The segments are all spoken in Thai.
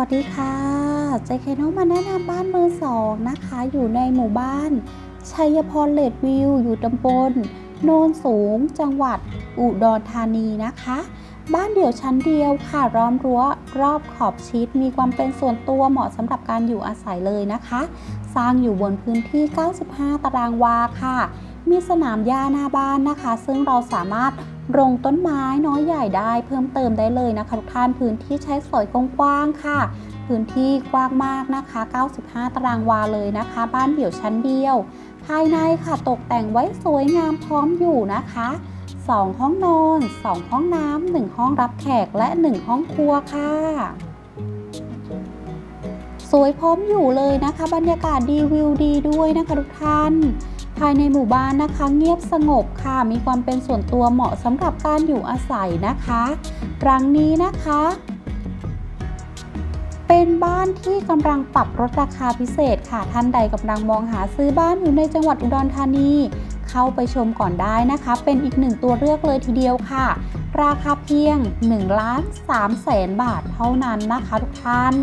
สวัสดีค่ะเจคโนมาแนะนำบ้านมือสองนะคะ อยู่ในหมู่บ้าน ชัยพรเลดวิว อยู่ตำบลโนนสูง จังหวัดอุดรธานีนะคะ บ้านเดี่ยวชั้นเดียวค่ะร้อมรั้วรอบขอบชิด มีความเป็นส่วนตัวเหมาะสำหรับการอยู่อาศัยเลยนะคะ สร้างอยู่บนพื้นที่ 95 ตารางวาค่ะ มีสนามหญ้าหน้าบ้านนะคะ ซึ่งเราสามารถ รงต้นไม้น้อยใหญ่ได้เพิ่มเติมได้เลยนะคะทุกท่านพื้นที่ใช้สอยกว้างๆค่ะ พื้นที่กว้างมากนะคะ 95 ตารางวาเลยนะคะ บ้านเดี่ยวชั้นเดียว ภายในค่ะตกแต่งไว้สวยงามพร้อมอยู่นะคะ 2 ห้องนอน 2 ห้องน้ำ1ห้องรับแขกและ 1 ห้องครัวค่ะสวยพร้อมอยู่เลยนะคะ บรรยากาศดีวิวดีด้วยนะคะทุกท่าน ภายในหมู่บ้านนะคะ เงียบสงบค่ะ มีความเป็นส่วนตัวเหมาะสำหรับการอยู่อาศัยนะคะรังนี้นะคะ เป็นบ้านที่กำลังปรับลดราคาพิเศษค่ะ ท่านใดกำลังมองหาซื้อบ้านอยู่ในจังหวัดอุดรธานี เข้าไปชมก่อนได้นะคะ เป็นอีกหนึ่งตัวเลือกเลยทีเดียวค่ะ ราคาเพียง1ล้าน3แสนบาทเท่านั้นนะคะทุกท่าน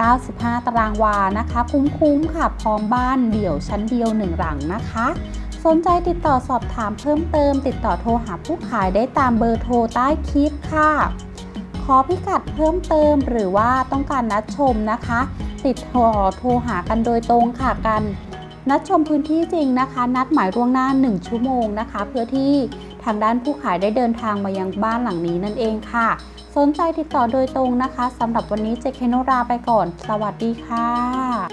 95 ตารางวานะคะ คุ้มๆค่ะ พร้อมบ้านเดี่ยวชั้นเดียวหนึ่งหลังนะคะ สนใจติดต่อสอบถามเพิ่มเติม ติดต่อโทรหาผู้ขายได้ตามเบอร์โทรใต้คลิปค่ะ ขอพิกัดเพิ่มเติมหรือว่าต้องการนัดชมนะคะ ติดต่อโทรหากันโดยตรงค่ะกัน นัดชมพื้นที่จริงนะคะ นัดหมายล่วงหน้า 1 ชั่วโมงนะคะ เพื่อที่ทางด้านผู้ขายได้เดินทางมายังบ้านหลังนี้นั่นเองค่ะ สนใจติดต่อโดยตรงนะคะสำหรับวันนี้เจคเคโนราไปก่อน สวัสดีค่ะ